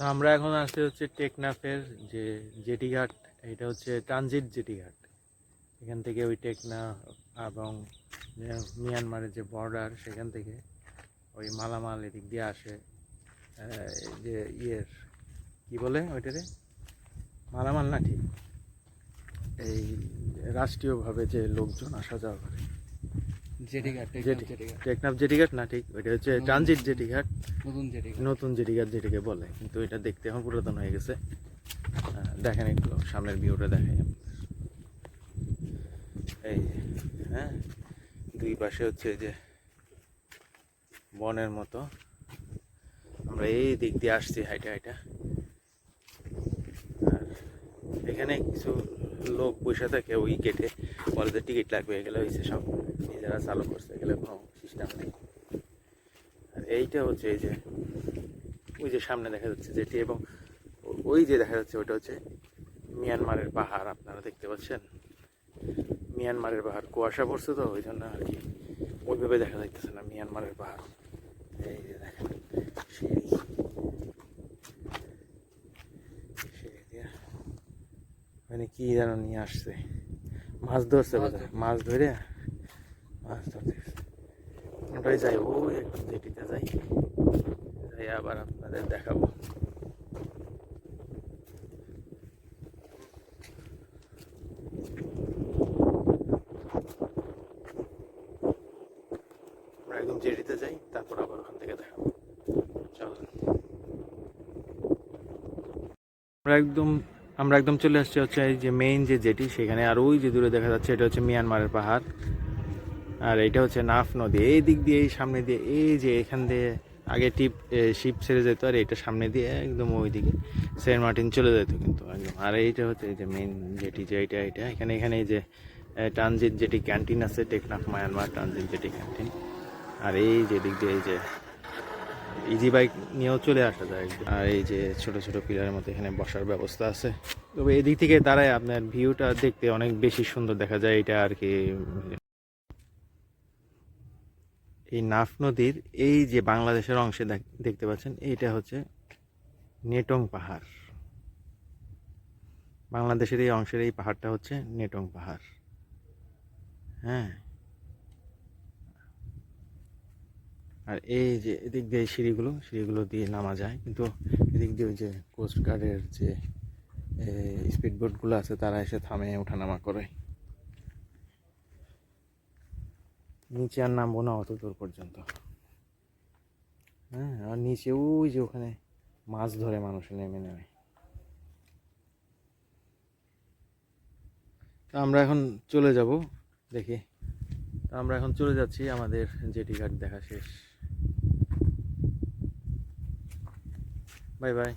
তো আমরা এখন আসছি হচ্ছে টেকনাফের যে জেটি ঘাট এটা হচ্ছে ট্রানজিট জেটি ঘাট এখান থেকে ওই টেকনা এবং মিয়ানমারের যে বর্ডার সেখান থেকে ওই মালামাল এদিক দিয়ে আসে যে ইয়ের, কি বলে ওইটারে? মালামাল না ঠিক? এই রাষ্ট্রীয়ভাবে যে লোকজন আসা যাওয়া করে জেটি ঘাট জেটি জেটি ঘাট টেকনাফ না ঠিক ওইটা হচ্ছে ট্রানজিট জেটিঘাট। নতুন জেটিঘাট। যেটিকে বলে কিন্তু এটা দেখতে এখন পুরাতন হয়ে গেছে। দেখেন একটু সামনের ভিউটা দেখাই এই হ্যাঁ দুই পাশে হচ্ছে যে বনের মতো। আমরা এই দিক দিয়ে আসছি হাইটা হাইটা। আর এখানে কিছু লোক বসে থাকে ওই গেটে বলে টিকিট লাগবে এগুলো হয়েছে সব। নিজেরা চালু করছে এগুলো কোনো সিস্টেম নেই। আর এইটা হচ্ছে এই যে ওই যে সামনে দেখা যাচ্ছে যেটি এবং ওই যে দেখা যাচ্ছে ওটা হচ্ছে মিয়ানমারের পাহাড় আপনারা দেখতে পাচ্ছেন? মিয়ানমারের পাহাড় কুয়াশা পড়ছে তো ওই জন্য আর কি ওইভাবে দেখা যাইতেছে না মিয়ানমারের পাহাড়। এই যে দেখেন সিঁড়ি সিঁড়ি দিয়ে মানে কি যেন নিয়ে আসছে? মাছ ধরছে বোধহয় মাছ ধরে ওটাই যাই ওই একদম যেটিতে যাই। যাই, আবার আপনাদের দেখাবো। একদম জেটিতে যাই, তারপর আবার ওখান থেকে দেখাবো। আমরা একদম আমরা একদম চলে আসছি হচ্ছে এই যে মেইন যে জেটি সেখানে আর ওই যে দূরে দেখা যাচ্ছে, এটা হচ্ছে মিয়ানমারের পাহাড়। আর এটা হচ্ছে নাফ নদী। এই দিক দিয়ে, এই সামনে দিয়ে, এই যে এখান দিয়ে আগে টিপ শিপ ছেড়ে যেত আর এটা সামনে দিয়ে একদম ওই দিকে সেন্ট মার্টিন চলে যেত কিন্তু একদম। আর এইটা হচ্ছে এই যে মেইন যেটি, যে এইটা এটা এখানে এখানে এই যে ট্রানজিট যেটি ক্যান্টিন আছে টেকনাফ মায়ানমার ট্রানজিট যেটি ক্যান্টিন আর এই যে দিক দিয়ে, এই যে ইজি বাইক নিয়েও চলে আসা যায় আর এই যে ছোট ছোট পিলারের মতো এখানে বসার ব্যবস্থা আছে। তবে এদিক থেকে দাঁড়ায় আপনার ভিউটা দেখতে অনেক বেশি সুন্দর দেখা যায়। এটা আর কি এই নাফ নদীর এই যে বাংলাদেশের অংশে দেখ- দেখতে পাচ্ছেন, এইটা হচ্ছে নেটং পাহাড়। বাংলাদেশের এই অংশের এই পাহাড়টা হচ্ছে নেটং পাহাড়। হ্যাঁ। আর এই যে এদিক দিয়ে সিঁড়িগুলো সিঁড়িগুলো দিয়ে নামা যায়, কিন্তু এদিক দিয়ে ওই যে কোস্ট গার্ডের যে স্পিড বোটগুলো আছে, তারা এসে থামে, ওঠানামা করে। নিচে আর নামবো না অত দূর পর্যন্ত। হ্যাঁ আর নিচে ওই যে ওখানে মাছ ধরে মানুষ নেমে নেমে। তা আমরা এখন চলে যাব, দেখি। তা আমরা এখন চলে যাচ্ছি, আমাদের জেটি ঘাট দেখা শেষ। Bye bye.